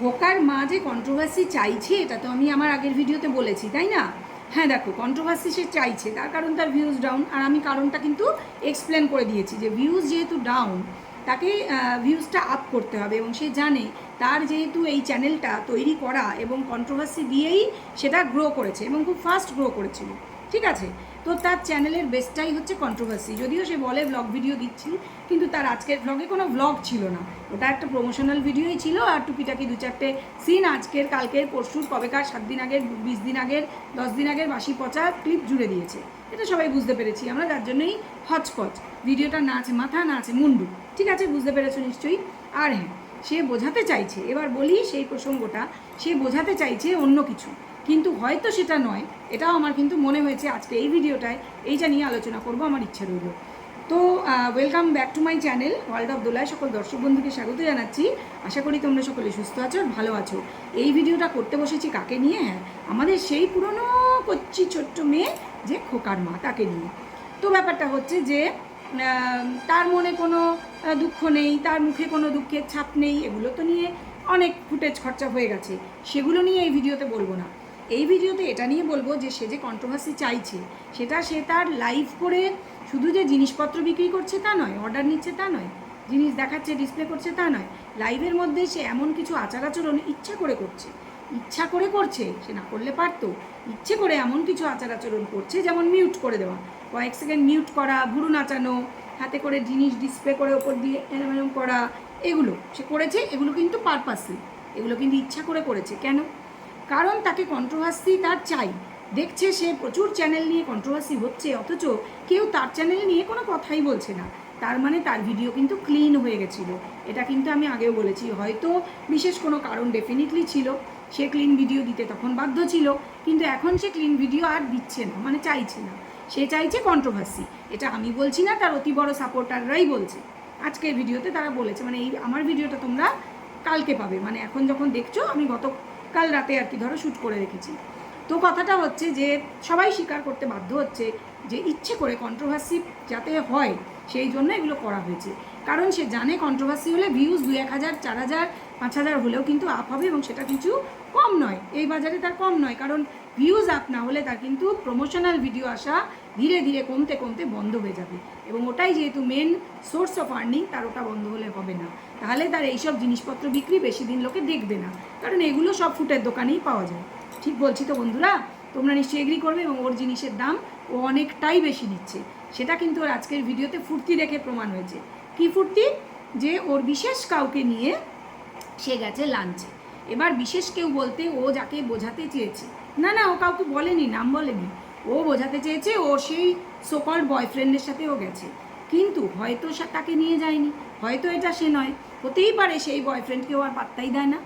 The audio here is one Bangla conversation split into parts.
খোকার মা যে কন্ট্রোভার্সি চাইছে, এটা তো আমি আমার আগের ভিডিওতে বলেছি, তাই না? হ্যাঁ দেখো কন্ট্রোভার্সি সে চাইছে, তার কারণ তার ভিউজ ডাউন আর আমি কারণটা কিন্তু এক্সপ্লেন করে দিয়েছি যে ভিউজ যেহেতু ডাউন তাকে ভিউজটা আপ করতে হবে এবং সে জানে তার যেহেতু এই চ্যানেলটা তৈরি করা এবং কন্ট্রোভার্সি দিয়েই সেটা গ্রো করেছে এবং খুব ফাস্ট গ্রো করেছিল, ঠিক আছে? তো তার চ্যানেলের বেস্টটাই হচ্ছে কন্ট্রোভার্সি যদিও সে বলে ব্লগ ভিডিও দিচ্ছি কিন্তু তার আজকের ব্লগে কোনো ব্লগ ছিল না। ওটা একটা প্রমোশনাল ভিডিওই ছিল, আর টুপিটাকি দু চারটে সিন আজকের, কালকের, পরশুর, কবেকার, সাত দিন আগের, বিশ দিন আগের, দশ দিন আগের, বাসি পচা ক্লিপ জুড়ে দিয়েছে। এটা সবাই বুঝতে পেরেছি, আমরা যার জন্যই হচপচ ভিডিওটা না আছে মাথা, না আছে মুন্ডু। ঠিক আছে, বুঝতে পেরেছ নিশ্চয়ই? আর হ্যাঁ সে বোঝাতে চাইছে, এবার বলি সেই প্রসঙ্গটা, সে বোঝাতে চাইছে অন্য কিছু। কিন্তু হয়তো সেটা নয়, এটাও আমার কিন্তু মনে হয়েছে আজকে এই ভিডিওটায়, এইটা নিয়ে আলোচনা করব, আমার ইচ্ছে রইল। তো welcome back to my channel world of দোলায় সকল দর্শক বন্ধুকে স্বাগত জানাচ্ছি। আশা করি তোমরা সকলে সুস্থ আছো আর ভালো আছো। এই ভিডিওটা করতে বসেছি কাকে নিয়ে? হ্যাঁ আমাদের সেই পুরনো কচ্ছি ছোট্ট মেয়ে, যে খোকার মা, তাকে নিয়ে। তো ব্যাপারটা হচ্ছে যে তার মনে কোনো দুঃখ নেই, তার মুখে কোনো দুঃখের ছাপ নেই, এগুলো তো নিয়ে অনেক ফুটেজ খরচা হয়ে গেছে। সেগুলো নিয়ে এই ভিডিওতে বলব না। এই ভিডিওতে এটা নিয়ে বলব যে সে যে কন্ট্রোভার্সি চাইছে, সেটা সে তার লাইভ করে শুধু যে জিনিসপত্র বিক্রি করছে তা নয় অর্ডার নিচ্ছে তা নয়, জিনিস দেখাচ্ছে ডিসপ্লে করছে তা নয় লাইভের মধ্যে সে এমন কিছু আচার আচরণ ইচ্ছা করে করছে। ইচ্ছা করে করছে, সে না করলে পারতো। ইচ্ছে করে এমন কিছু আচার আচরণ করছে যেমন মিউট করে দেওয়া। কয়েক সেকেন্ড মিউট করা ভুরু নাচানো হাতে করে জিনিস ডিসপ্লে করে ওপর দিয়ে এরম করা, এগুলো সে করেছে, এগুলো কিন্তু পারপাসলি এগুলো কিন্তু ইচ্ছা করে করেছে। কেন? কারণ তাকে কন্ট্রোভার্সি তার চাই। দেখছে সে প্রচুর চ্যানেল নিয়ে কন্ট্রোভার্সি হচ্ছে, অথচ কেউ তার চ্যানেল নিয়ে কোনো কথাই বলছে না। তার মানে তার ভিডিও কিন্তু ক্লিন হয়ে গেছিল। এটা কিন্তু আমি আগেও বলেছি। হয়তো বিশেষ কোনো কারণ ডেফিনেটলি ছিল। সে ক্লিন ভিডিও দিতে তখন বাধ্য ছিল। কিন্তু এখন সে ক্লিন ভিডিও আর দিচ্ছে না মানে চাইছে না। সে চাইছে কন্ট্রোভার্সি এটা আমি বলছি না, তার অতি বড় সাপোর্টাররাই বলছে। আজকের ভিডিওতে তারা বলেছে মানে এই আমার ভিডিওটা তোমরা কালকে পাবে। মানে এখন যখন দেখছ, আমি গতকাল রাতে আর কি ধরো শ্যুট করে রেখেছি। তো কথাটা হচ্ছে যে, সবাই স্বীকার করতে বাধ্য হচ্ছে যে, ইচ্ছে করে কন্ট্রোভার্সি যাতে হয়, সেই জন্য এগুলো করা হয়েছে। কারণ সে জানে কন্ট্রোভার্সি হলে ভিউজ দু এক হাজার, চার হাজার, পাঁচ হাজার হলেও কিন্তু আপ হবে এবং সেটা কিছু কম নয়। এই বাজারে তার কম নয়, কারণ ভিউজ আপ না হলে তার কিন্তু প্রমোশনাল ভিডিও আসা ধীরে ধীরে কমতে কমতে বন্ধ হয়ে যাবে। এবং ওটাই যেহেতু মেন সোর্স অফ আর্নিং তার ওটা বন্ধ হলে হবে না। তাহলে তার এইসব জিনিসপত্র বিক্রি বেশি দিন লোকে দেখবে না। কারণ এগুলো সব ফুটের দোকানেই পাওয়া যায়। ঠিক বলছি তো বন্ধুরা? তোমরা নিশ্চয়ই এগ্রি করবে এবং ওর জিনিসের দাম ও অনেকটাই বেশি নিচ্ছে। সেটা কিন্তু ওর আজকের ভিডিওতে ফুর্তি দেখে প্রমাণ হয়েছে। কি ফুর্তি? যে ওর বিশেষ কাউকে নিয়ে সে গেছে লাঞ্চে এবার বিশেষ কেউ বলতে ও যাকে বোঝাতে চেয়েছে। না না, ও কাউকে বলেনি, নাম বলেনি। ও বোঝাতে চেয়েছে ও সেই সোকল বয়ফ্রেন্ডের সাথে ও গেছে। কিন্তু হয়তো তাকে নিয়ে যায়নি। হয়তো এটা সে নয়। হতেই পারে সেই বয়ফ্রেন্ডকে ও আর পাত্তাই দেয় না।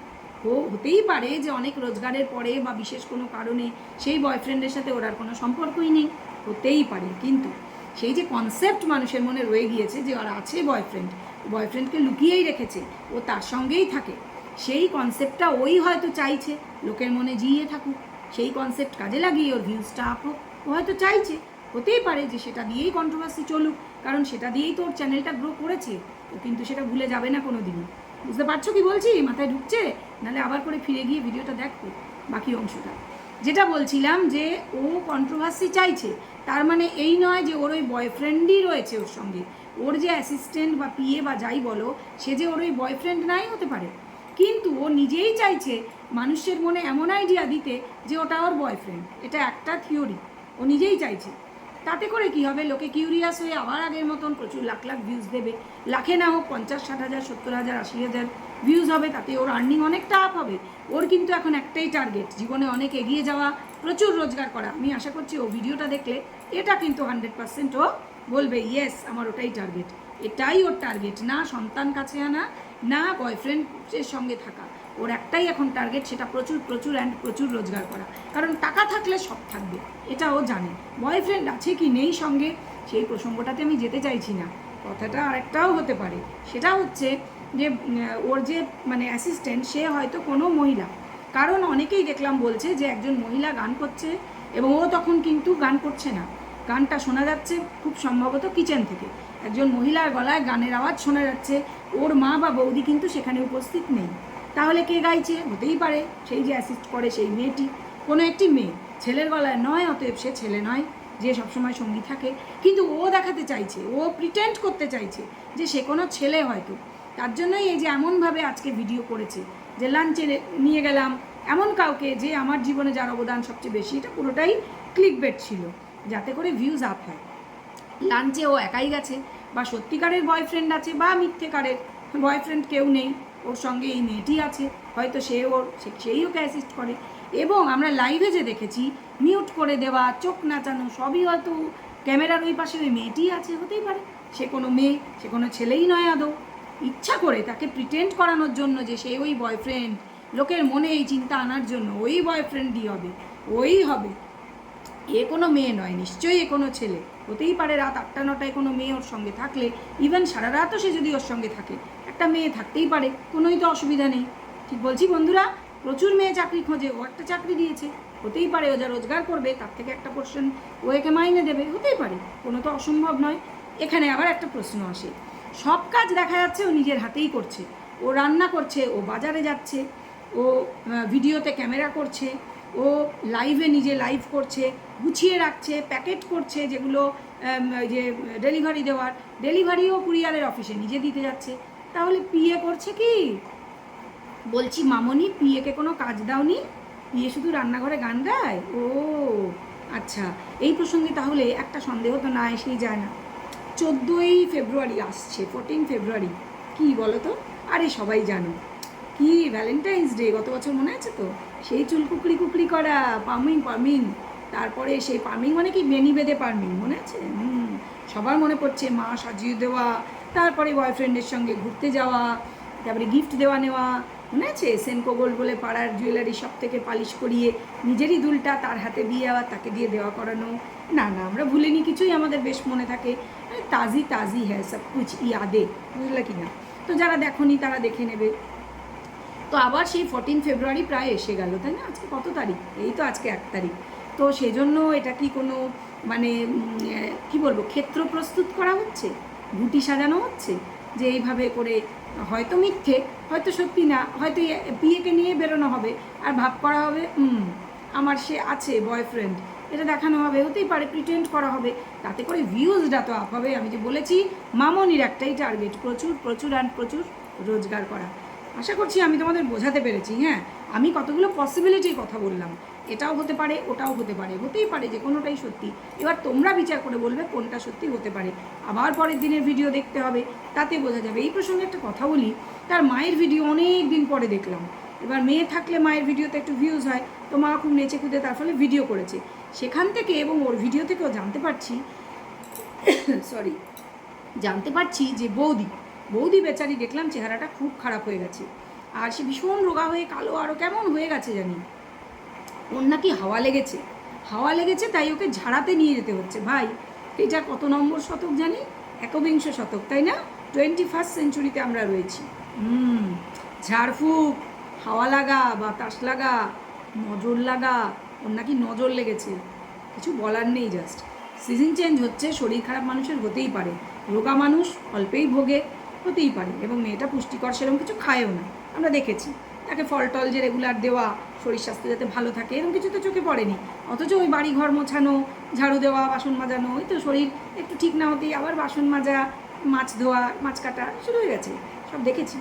ও হতেই পারে যে অনেক রোজগারের পরে বা বিশেষ কোনো কারণে সেই বয়ফ্রেন্ডের সাথে ওর আর কোনো সম্পর্কই নেই। হতেই পারে। কিন্তু সেই যে কনসেপ্ট মানুষের মনে রয়ে গিয়েছে যে ওর আছে বয়ফ্রেন্ড বয়ফ্রেন্ডকে লুকিয়েই রেখেছে, ও তার সঙ্গেই থাকে। সেই কনসেপ্টটা ওই হয়তো চাইছে। লোকের মনে জিয়ে থাকুক। সেই কনসেপ্ট কাজে লাগিয়ে ওর ভিউজটা আপ হোক। ও হয়তো চাইছে, হতেই পারে যে সেটা দিয়েই কন্ট্রোভার্সি চলুক, কারণ সেটা দিয়েই তো ওর চ্যানেলটা গ্রো করেছে। ও কিন্তু সেটা ভুলে যাবে না কোনো দিনই বুঝতে পারছ কি বলছি? মাথায় ঢুকছে? নাহলে আবার করে ফিরে গিয়ে ভিডিওটা দেখো, বাকি অংশটা। যেটা বলছিলাম যে ও কন্ট্রোভার্সি চাইছে, তার মানে এই নয় যে ওর ওই বয়ফ্রেন্ডই রয়েছে ওর সঙ্গে। ওর যে অ্যাসিস্ট্যান্ট বা পিএ বা যাই বলো, সে যে ওর ওই বয়ফ্রেন্ড নাই হতে পারে। কিন্তু ও নিজেই চাইছে মানুষের মনে এমন আইডিয়া দিতে যে ওটা ওর বয়ফ্রেন্ড এটা একটা থিওরি ও নিজেই চাইছে। তাতে করে কি হবে? লোকে কিউরিয়াস হয়ে আবার আগের মতন প্রচুর লাখ লাখ ভিউজ দেবে। লাখে না হোক পঞ্চাশ, ষাট হাজার, সত্তর হাজার, আশি হাজার ভিউজ হবে। তাতে ওর আর্নিং অনেকটা আপ হবে। ওর কিন্তু এখন একটাই টার্গেট জীবনে অনেক এগিয়ে যাওয়া, প্রচুর রোজগার করা। আমি আশা করছি ও ভিডিওটা দেখলে এটা কিন্তু হান্ড্রেড পার্সেন্ট ও বলবে ইয়েস আমার ওটাই টার্গেট এটাই ওর টার্গেট না সন্তান কাছে আনা না বয়ফ্রেন্ডের সঙ্গে থাকা। ওর একটাই এখন টার্গেট সেটা প্রচুর প্রচুর অ্যান্ড প্রচুর রোজগার করা। কারণ টাকা থাকলে সব থাকবে, এটা ও জানে। বয়ফ্রেন্ড আছে কি নেই সঙ্গে, সেই প্রসঙ্গটাতে আমি যেতে চাইছি না। কথাটা আরেকটাও হতে পারে। সেটা হচ্ছে যে ওর যে মানে অ্যাসিস্ট্যান্ট সে হয়তো কোনো মহিলা। কারণ অনেকেই দেখলাম বলছে যে, একজন মহিলা গান করছে, এবং ও তখন কিন্তু গান করছে না। গানটা শোনা যাচ্ছে খুব সম্ভবত কিচেন থেকে। একজন মহিলার গলায় গানের আওয়াজ শোনা যাচ্ছে। ওর মা বা বৌদি কিন্তু সেখানে উপস্থিত নেই। তাহলে কে গাইছে? হতেই পারে, সেই যে অ্যাসিস্ট করে সেই মেয়েটি। কোনো একটি মেয়ে, ছেলের গলায় নয়, অতএব সে ছেলে নয়, যে সবসময় সঙ্গী থাকে। কিন্তু ও দেখাতে চাইছে, ও প্রিটেন্ড করতে চাইছে যে সে কোনো ছেলে হয়তো। তার জন্যই এই যে এমনভাবে আজকে ভিডিও করেছে, যে লাঞ্চে নিয়ে গেলাম, এমন কাউকে যে আমার জীবনে যার অবদান সবচেয়ে বেশি, এটা পুরোটাই ক্লিক বেট ছিল। যাতে করে ভিউজ আপ হয়। লাঞ্চে ও একাই গেছে, বা সত্যিকারের বয়ফ্রেন্ড আছে, বা মিথ্যেকারের বয়ফ্রেন্ড কেউ নেই, ওর সঙ্গে এই মেয়েটি আছে, হয়তো সে ওর সেই ওকে অ্যাসিস্ট করে। এবং আমরা লাইভে যে দেখেছি মিউট করে দেওয়া, চোখ নাচানো, সবই হয়তো ক্যামেরার ওই পাশে ওই মেয়েটিই আছে, হতেই পারে। সে কোনো মেয়ে, সে কোনো ছেলেই নয় আদৌ। ইচ্ছা করে তাকে প্রিটেন্ড করানোর জন্য যে সে ওই বয়ফ্রেন্ড লোকের মনে এই চিন্তা আনার জন্য ওই বয়ফ্রেন্ডই হবে, ওই হবে। এ কোনো মেয়ে নয়, নিশ্চয়ই এ কোনো ছেলে। হতেই পারে রাত আটটা, নটায় কোনো মেয়ে ওর সঙ্গে থাকলে ইভেন সারা রাতও সে যদি ওর সঙ্গে থাকে। একটা মেয়ে থাকতেই পারে, কোনোই তো অসুবিধা নেই। ঠিক বলছি বন্ধুরা, প্রচুর মেয়ে চাকরি খোঁজে, ও একটা চাকরি দিয়েছে। হতেই পারে ও যা রোজগার করবে, তার থেকে একটা পোর্শন ও একে মাইনে দেবে, হতেই পারে, কোনো তো অসম্ভব নয়। এখানে আবার একটা প্রশ্ন আসে। সব কাজ দেখা যাচ্ছে ও নিজের হাতেই করছে। ও রান্না করছে, ও বাজারে যাচ্ছে, ও ভিডিওতে ক্যামেরা করছে ও লাইভে নিজে লাইভ করছে, গুছিয়ে রাখছে প্যাকেট করছে যেগুলো যে ডেলিভারি দেওয়ার ডেলিভারিও কুরিয়ারের অফিসে নিজে দিতে যাচ্ছে। তাহলে পিএ করছে কি? বলছি, মামনি পিএকে কোনো কাজ দাওনি? পিএ শুধু রান্নাঘরে গান গায়? ও আচ্ছা। এই প্রসঙ্গে তাহলে একটা সন্দেহ তো না এসেই যায় না। চোদ্দোই ফেব্রুয়ারি আসছে ফোরটিন ফেব্রুয়ারি। কি বলো তো? আরে সবাই জানো। কি ভ্যালেন্টাইন্স ডে গত বছর মনে আছে তো? সেই চুল কুকড়ি কুকড়ি করা, পামিং পামিং। তারপরে সেই পামিং মানে কি? বেনি বেঁধে পারমিং, মনে আছে? হুম, সবার মনে পড়ছে মা সাজিয়ে দেওয়া, তারপরে বয়ফ্রেন্ডের সঙ্গে ঘুরতে যাওয়া, তারপরে গিফট দেওয়া নেওয়া, মনে আছে? সেনকো গোল্ড বলে পাড়ার জুয়েলারি সব থেকে পালিশ করিয়ে নিজেরই দুলটা তার হাতে দিয়ে আবার তাকে দিয়ে দেওয়া করানো। না না, আমরা ভুলিনি, কিছুই আমাদের বেশ মনে থাকে। তাজি তাজি হ্যাঁ সব কুচ ইয়াদে, বুঝলে কি না তো যারা দেখনি, তারা দেখে নেবে। তো আবার সেই ফোরটিন ফেব্রুয়ারি প্রায় এসে গেল, তাই না? আজকে কত তারিখ? এই তো আজকে এক তারিখ। তো সেজন্য এটা কি কোনো মানে কি বলব, ক্ষেত্র প্রস্তুত করা হচ্ছে? গুটি সাজানো হচ্ছে? যে এইভাবে করে হয়তো মিথ্যে, হয়তো সত্যি না, হয়তো বিয়েকে নিয়ে বেরোনো হবে, আর ভাব করা হবে আমার সে আছে বয়ফ্রেন্ড এটা দেখানো হবে, হতেই পারে প্রিটেন্ড করা হবে, তাতে করে ভিউজটা তো আপ হবে। আমি যে বলেছি, মামনির একটাই টার্গেট প্রচুর প্রচুর অ্যান্ড প্রচুর রোজগার করা। আশা করছি আমি তোমাদের বোঝাতে পেরেছি হ্যাঁ? আমি কতগুলো পসিবিলিটির কথা বললাম। এটাও হতে পারে, ওটাও হতে পারে, হতেই পারে, যে কোনোটাই সত্যি। এবার তোমরা বিচার করে বলবে কোনটা সত্যি হতে পারে। আবার পরের দিনের ভিডিও দেখতে হবে, তাতে বোঝা যাবে। এই প্রসঙ্গে একটা কথা বলি, তার মায়ের ভিডিও অনেক দিন পরে দেখলাম। এবার মেয়ে থাকলে মায়ের ভিডিওতে একটু ভিউজ হয়, তো মা খুব নেচে কুদে তার ফলে ভিডিও করেছে। সেখান থেকে এবং ওর ভিডিও থেকেও জানতে পারছি সরি জানতে পারছি যে বৌদি বৌদি বেচারি দেখলাম চেহারাটা খুব খারাপ হয়ে গেছে। আর সে ভীষণ রোগা হয়ে কালো আরও কেমন হয়ে গেছে জানি। ওর নাকি হাওয়া লেগেছে। হাওয়া লেগেছে তাই ওকে ঝাড়াতে নিয়ে যেতে হচ্ছে। ভাই, এটা কত নম্বর শতক জানি? একবিংশ শতক, তাই না? টোয়েন্টি ফার্স্ট সেঞ্চুরিতে আমরা রয়েছি। হুম, ঝাড়ফুঁক, হাওয়া লাগা, বাতাস লাগা, নজর লাগা, ওর নাকি নজর লেগেছে। কিছু বলার নেই জাস্ট সিজন চেঞ্জ হচ্ছে, শরীর খারাপ মানুষের হতেই পারে। রোগা মানুষ অল্পেই ভোগে। হতেই পারে এবং মেয়েটা পুষ্টিকর সেরকম কিছু খায়ও না। আমরা দেখেছি। তাকে ফল টল যে রেগুলার দেওয়া, শরীর স্বাস্থ্য যাতে ভালো থাকে এরকম কিছু তো চোখে পড়েনি। অথচ ওই বাড়ি ঘর মোছানো, ঝাড়ু দেওয়া, বাসন মাজানো, ওই তো শরীর একটু ঠিক না হতেই আবার বাসন মাজা, মাছ ধোয়া, মাছ কাটা শুরু হয়ে গেছে, সব দেখেছি।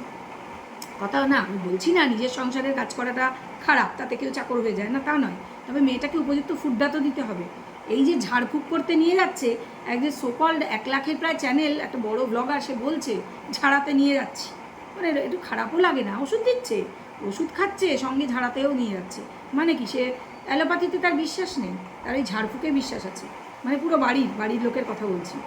কথা না, আমি বলছি না, নিজের সংসারের কাজ করাটা খারাপ, তাতে কেউ চাকর হয়ে যায় না, তা নয়। তবে মেয়েটাকে উপযুক্ত ফুডটা তো দিতে হবে। এই যে ঝাড়ফুঁক করতে নিয়ে যাচ্ছে একজন সোকল্ড এক লাখের প্রায় চ্যানেল একটা বড় ব্লগার সে বলছে, ঝাড়াতে নিয়ে যাচ্ছি। মানে একটু খারাপও লাগে না? ওষুধ দিচ্ছে, ওষুধ খাচ্ছে, সঙ্গে ঝাড়াতেও নিয়ে যাচ্ছে। মানে কি, সে অ্যালোপ্যাথিতে তার বিশ্বাস নেই? তার এই ঝাড়ফুঁকে বিশ্বাস আছে? মানে পুরো বাড়ির বাড়ির লোকের কথা বলছি।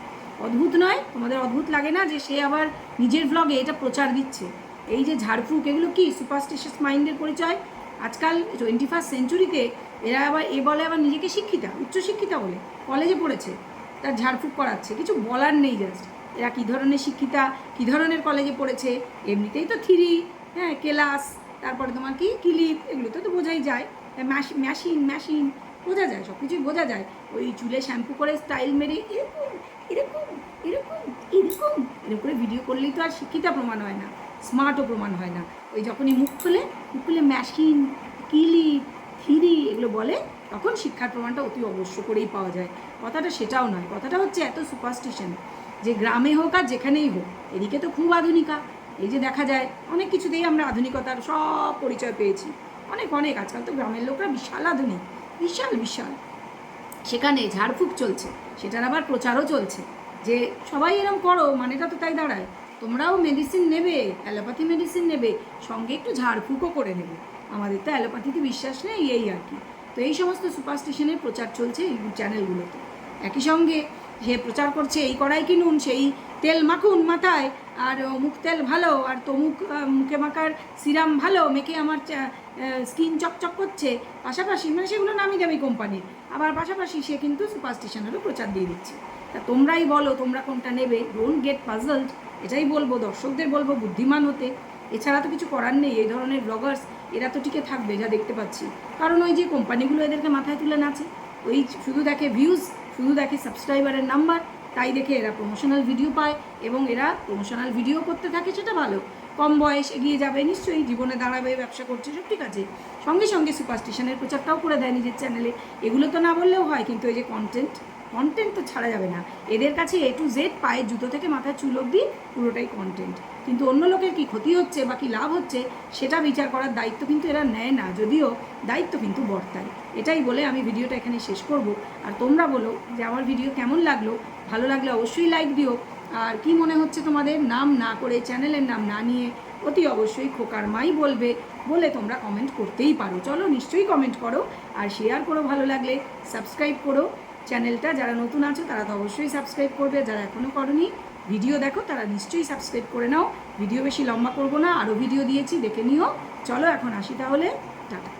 অদ্ভুত নয়? তোমাদের অদ্ভুত লাগে না যে সে আবার নিজের ব্লগে এটা প্রচার দিচ্ছে? এই যে ঝাড়ফুঁক, এগুলো কি সুপারস্টিশিয়াস মাইন্ডের পরিচয়? আজকাল টোয়েন্টি ফার্স্ট সেঞ্চুরিতে এরা আবার, এ বলে আবার নিজেকে শিক্ষিতা, উচ্চশিক্ষিতা বলে কলেজে পড়েছে, তার ঝাড়ফুঁক করাচ্ছে, কিছু বলার নেই জাস্ট এরা কী ধরনের শিক্ষিতা, কী ধরনের কলেজে পড়েছে, এমনিতেই তো থিরি হ্যাঁ ক্লাস তারপরে তোমার কি, ক্লিপ, এগুলো তো তো বোঝাই যায়। মেশিন মেশিন বোঝা যায় সব কিছুই বোঝা যায়। ওই চুলে শ্যাম্পু করে স্টাইল মেরে, এরকম এরকম এরকম এরকম এরকম করে ভিডিও করলেই তো আর শিক্ষিতা প্রমাণ হয় না স্মার্টও প্রমাণ হয় না। ওই যখনই মুখ খুলে মুখ খুলে মেশিন কিলি থিরি এগুলো বলে, তখন শিক্ষার প্রমাণটা অতি অবশ্য করেই পাওয়া যায়। কথাটা সেটাও নয়, কথাটা হচ্ছে এত সুপারস্টিশন যে গ্রামে হোক আর যেখানেই হোক, এদিকে তো খুব আধুনিকা। এই যে দেখা যায়, অনেক কিছুতেই আমরা আধুনিকতার সব পরিচয় পেয়েছি। অনেক অনেক, আজকাল তো গ্রামের লোকরা বিশাল আধুনিক, বিশাল বিশাল। সেখানে ঝাড়ফুঁক চলছে, সেটার আবার প্রচারও চলছে। যে সবাই এরকম করো, মানেটা তো তাই দাঁড়ায়। তোমরাও মেডিসিন নেবে, অ্যালোপ্যাথি মেডিসিন নেবে, সঙ্গে একটু ঝাড়ফুঁকও করে নেবে। আমাদের তো অ্যালোপ্যাথিতে বিশ্বাস নেই, এই আর কি। তো এই সমস্ত সুপারস্টিশনের প্রচার চলছে এই চ্যানেলগুলোতে। একই সঙ্গে সে প্রচার করছে এই কড়াই কিনুন, সেই তেল মাখুন মাথায়, আর মুখ তেল ভালো, আর তমুক মুখে মাখার সিরাম ভালো, মেখে আমার স্কিন চকচক করছে। পাশাপাশি মানে সেগুলো নামি দামি কোম্পানির। আবার পাশাপাশি সে কিন্তু সুপারস্টিশনেরও প্রচার দিয়ে দিচ্ছে। তা তোমরাই বলো, তোমরা কোনটা নেবে? ডোন্ট গেট পাজলড এটাই বলব, দর্শকদের বলব, বুদ্ধিমান হতে। এছাড়া তো কিছু করার নেই, এই ধরনের ব্লগার্স এরা তো টিকে থাকবে, যা দেখতে পাচ্ছি। কারণ ওই যে কোম্পানিগুলো এদেরকে মাথায় তুলে নাচে, ওই শুধু দেখে ভিউজ শুধু দেখে সাবস্ক্রাইবারের নাম্বার তাই দেখে এরা প্রমোশনাল ভিডিও পায় এবং এরা প্রমোশনাল ভিডিও করতে থাকে, সেটা ভালো। কম বয়স এগিয়ে যাবে, নিশ্চয়ই জীবনে দাঁড়াবে, ব্যবসা করছে, সব ঠিক আছে। সঙ্গে সঙ্গে সুপারস্টিশনের প্রচারটাও করে দেয় নিজের চ্যানেলে এগুলো তো না বললেও হয়, কিন্তু এই যে কন্টেন্ট কন্টেন্ট তো ছাড়া যাবে না। এদের কাছে এ টু জেড পায়ের জুতো থেকে মাথায় চুল অব্দি পুরোটাই কন্টেন্ট কিন্তু অন্য লোকের কি ক্ষতি হচ্ছে বা কী লাভ হচ্ছে, সেটা বিচার করার দায়িত্ব কিন্তু এরা নেয় না, যদিও দায়িত্ব কিন্তু বর্তায়। এটাই বলে আমি ভিডিওটা এখানে শেষ করব। আর তোমরা বলো যে আমার ভিডিও কেমন লাগল? ভালো লাগলে অবশ্যই লাইক দিও। আর কি মনে হচ্ছে তোমাদের? নাম না করে চ্যানেলের নাম না নিয়ে অতি অবশ্যই খোকার মাই বলবে বলে তোমরা কমেন্ট করতেই পারো। চলো নিশ্চয়ই কমেন্ট করো আর শেয়ার করো ভালো লাগলে সাবস্ক্রাইব করো। চ্যানেলটা যারা নতুন আছো তারা তো অবশ্যই সাবস্ক্রাইব করবে, যারা এখনও করনি ভিডিও দেখো তারা নিশ্চয়ই সাবস্ক্রাইব করে নাও। ভিডিও বেশি লম্বা করব না আরও ভিডিও দিয়েছি, দেখে নিও। চলো এখন আসি তাহলে, টাটা।